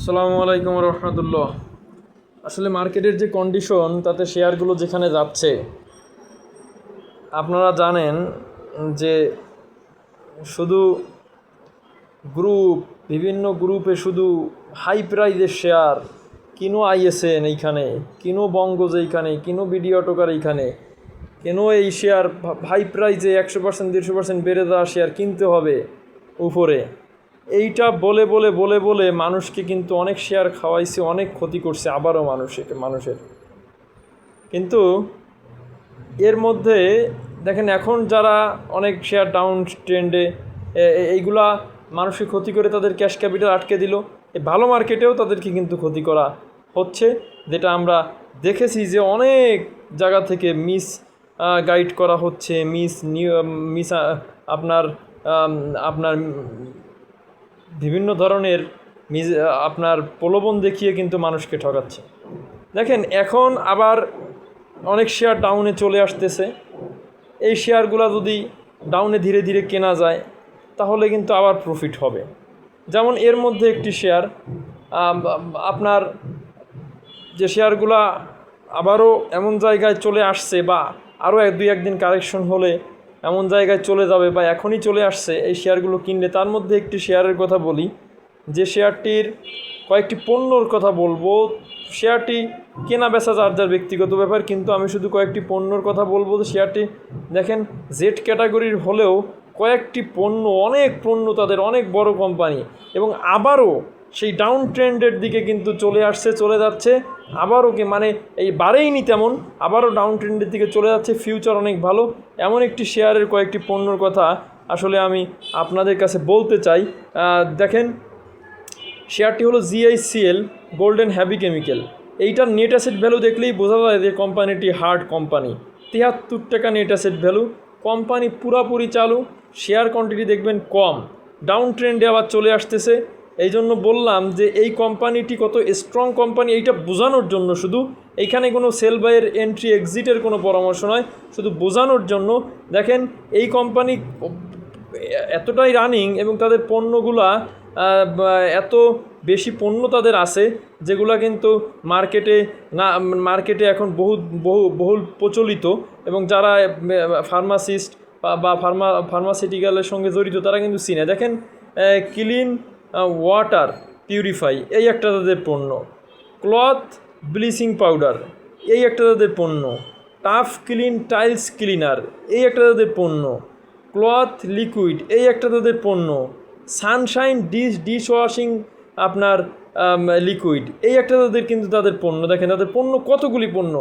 আসসালামু আলাইকুম রহমতুল্লাহ। আসলে মার্কেটের যে কন্ডিশন তাতে শেয়ারগুলো যেখানে যাচ্ছে, আপনারা জানেন যে শুধু গ্রুপ বিভিন্ন গ্রুপে শুধু হাই প্রাইজের শেয়ার, কিনো আইএসএন এইখানে, কিনো বঙ্গজ এইখানে কিনো বিডিও টোকার এইখানে, কেন এই শেয়ার হাই প্রাইজে একশো পার্সেন্ট দেড়শো পার্সেন্ট বেড়ে দেওয়া শেয়ার কিনতে হবে উপরে। এইটা বলে বলে বলে বলে মানুষকে কিন্তু অনেক শেয়ার খাওয়াইছে, অনেক ক্ষতি করছে আবারও মানুষকে মানুষের। কিন্তু এর মধ্যে দেখেন এখন যারা অনেক শেয়ার ডাউন ট্রেন্ডে এইগুলা মানুষকে ক্ষতি করে তাদের ক্যাশ ক্যাপিটাল আটকে দিল। এই ভালো মার্কেটেও তাদেরকে কিন্তু ক্ষতি করা হচ্ছে, যেটা আমরা দেখেছি যে অনেক জায়গা থেকে মিস গাইড করা হচ্ছে মিস নিউ মিস আপনার আপনার বিভিন্ন ধরনের আপনার প্রলোভন দেখিয়ে কিন্তু মানুষকে ঠকাচ্ছে। দেখেন, এখন আবার অনেক শেয়ার ডাউনে চলে আসতেছে। এই শেয়ারগুলো যদি ডাউনে ধীরে ধীরে কেনা যায়, তাহলে কিন্তু আবার প্রফিট হবে। যেমন এর মধ্যে একটি শেয়ার আপনার যে শেয়ারগুলা আবারও এমন জায়গায় চলে আসছে বা আরও এক দুই একদিন কারেকশন হলে এমন জায়গায় চলে যাবে বা এখনই চলে আসছে এই শেয়ারগুলো কিনলে, তার মধ্যে একটি শেয়ারের কথা বলি, যে শেয়ারটির কয়েকটি পণ্যর কথা বলব। শেয়ারটি কেনা, বেচা, যার যার ব্যক্তিগত ব্যাপার, কিন্তু আমি শুধু কয়েকটি পণ্যর কথা বলব। যে শেয়ারটি দেখেন জেড ক্যাটাগরির হলেও কয়েকটি পণ্য, অনেক পণ্য তাদের অনেক বড় কোম্পানি এবং আবারও সেই ডাউন ট্রেন্ডের দিকে কিন্তু চলে আসছে, চলে যাচ্ছে। আবারও কি মানে এই বাড়েইনি তেমন, আবারও ডাউন ট্রেন্ডের দিকে চলে যাচ্ছে। ফিউচার অনেক ভালো। এমন একটি শেয়ারের কয়েকটি পণ্যর কথা আসলে আমি আপনাদের কাছে বলতে চাই। দেখেন শেয়ারটি হলো G I C L golden heavy chemical এইটার নেট অ্যাসেট ভ্যালু দেখলেই বোঝা যায় যে কোম্পানিটি হার্ড কোম্পানি তিয়াত্তর টাকা নেট অ্যাসেট ভ্যালু কোম্পানি পুরাপুরি চালু শেয়ার কোয়ান্টিটি দেখবেন কম। ডাউন ট্রেন্ডে আবার চলে আসতেছে। এই জন্য বললাম যে এই কোম্পানিটি কত স্ট্রং কোম্পানি, এইটা বোঝানোর জন্য শুধু এইখানে কোনো সেল বাইয়ের এন্ট্রি এক্সিটের কোনো পরামর্শ নয়, শুধু বোঝানোর জন্য। দেখেন, এই কোম্পানি এতটাই রানিং এবং তাদের পণ্যগুলা এত বেশি পণ্য তাদের আছে, যেগুলা কিন্তু মার্কেটে না মার্কেটে এখন বহু বহু, বহুল প্রচলিত এবং যারা ফার্মাসিস্ট বা ফার্মা ফার্মাসিউটিক্যালের সঙ্গে জড়িত তারা কিন্তু চিনে। দেখেন ক্লিন ওয়াটার পিউরিফাই এই একটা তাদের পণ্য। ক্লথ ব্লিচিং পাউডার এই একটা তাদের পণ্য। টাফ ক্লিন টাইলস ক্লিনার এই একটা তাদের পণ্য। ক্লথ লিকুইড এই একটা তাদের পণ্য। সানশাইন ডিশ ডিশ ওয়াশিং আপনার লিকুইড এই একটা তাদের কিন্তু তাদের পণ্য। দেখেন তাদের পণ্য কতগুলি পণ্য।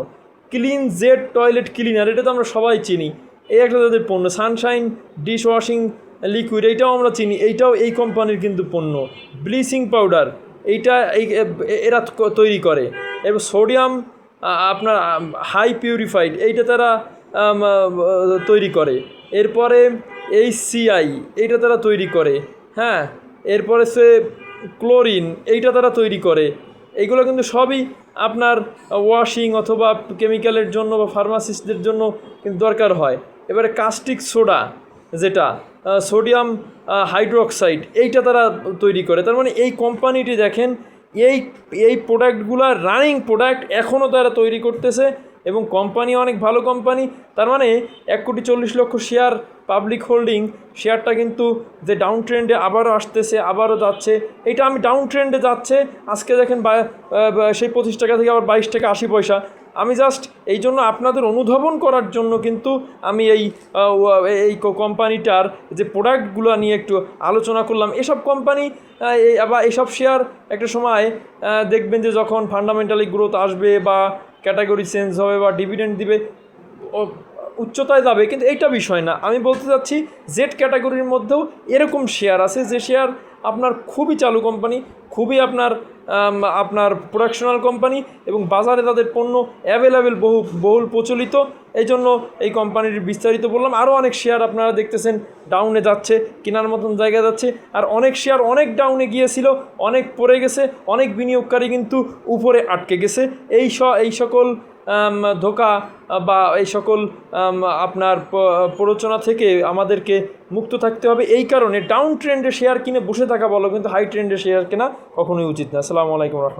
ক্লিন জেড টয়লেট ক্লিনার এটা তো আমরা সবাই চিনি। এই একটা তাদের পণ্য সানশাইন ডিশ ওয়াশিং লিকুইড এইটাও আমরা চিনি, এইটাও এই কোম্পানির কিন্তু পণ্য। ব্লিচিং পাউডার এইটা এই এরা তৈরি করে। এবং সোডিয়াম আপনার হাই পিউরিফাইড এইটা তারা তৈরি করে। এরপরে এই সিআই এইটা তারা তৈরি করে। হ্যাঁ এরপরে সে ক্লোরিন এইটা তারা তৈরি করে। এইগুলো কিন্তু সবই আপনার ওয়াশিং অথবা কেমিক্যালের জন্য বা ফার্মাসিস্টদের জন্য কিন্তু দরকার হয়। এবারে কাস্টিক সোডা যেটা সোডিয়াম হাইড্রোক্সাইড, এইটা তারা তৈরি করে। তার মানে এই কোম্পানিটি দেখেন, এই এই প্রোডাক্টগুলো রানিং প্রোডাক্ট এখনও তারা তৈরি করতেছে এবং কোম্পানি অনেক ভালো কোম্পানি। তার মানে এক কোটি চল্লিশ লক্ষ শেয়ার পাবলিক হোল্ডিং, শেয়ারটা কিন্তু যে ডাউন ট্রেন্ডে আবারও আসতেছে, আবারও যাচ্ছে এটা আমি ডাউন ট্রেন্ডে যাচ্ছে। আজকে দেখেন সেই পঁচিশ টাকা থেকে আবার বাইশ টাকা আশি পয়সা। আমি জাস্ট এই জন্য আপনাদের অনুধাবন করার জন্য কিন্তু আমি এই এই কোম্পানিটার যে প্রোডাক্টগুলো নিয়ে একটু আলোচনা করলাম। এসব কোম্পানি বা এসব শেয়ার একটা সময় দেখবেন যে যখন ফান্ডামেন্টালি গ্রোথ আসবে বা ক্যাটাগরি চেঞ্জ হবে বা ডিভিডেন্ড দিবে উচ্চতায় যাবে, কিন্তু এইটা বিষয় না। আমি বলতে চাচ্ছি জেড ক্যাটাগরির মধ্যেও এরকম শেয়ার আছে, যে শেয়ার আপনার খুবই চালু কোম্পানি খুবই আপনার আপনার প্রোডাকশনাল কোম্পানি এবং বাজারে তাদের পণ্য অ্যাভেলেবেল বহু, বহুল প্রচলিত। এই জন্য এই কোম্পানির বিস্তারিত বললাম। আরও অনেক শেয়ার আপনারা দেখতেছেন ডাউনে যাচ্ছে, কেনার মতন জায়গা যাচ্ছে, আর অনেক শেয়ার অনেক ডাউনে গিয়েছিল, অনেক পড়ে গেছে, অনেক বিনিয়োগকারী কিন্তু উপরে আটকে গেছে। এই স, এই সকল ধোকা বা এই সকল আপনার প্ররোচনা থেকে আমাদেরকে মুক্ত থাকতে হবে। এই কারণে ডাউন ট্রেন্ডে শেয়ার কিনে বসে থাকা বলো কিন্তু হাই ট্রেন্ডে শেয়ার কেনা কখনোই উচিত না। আসসালামু আলাইকুম রহমতুল্লাহ।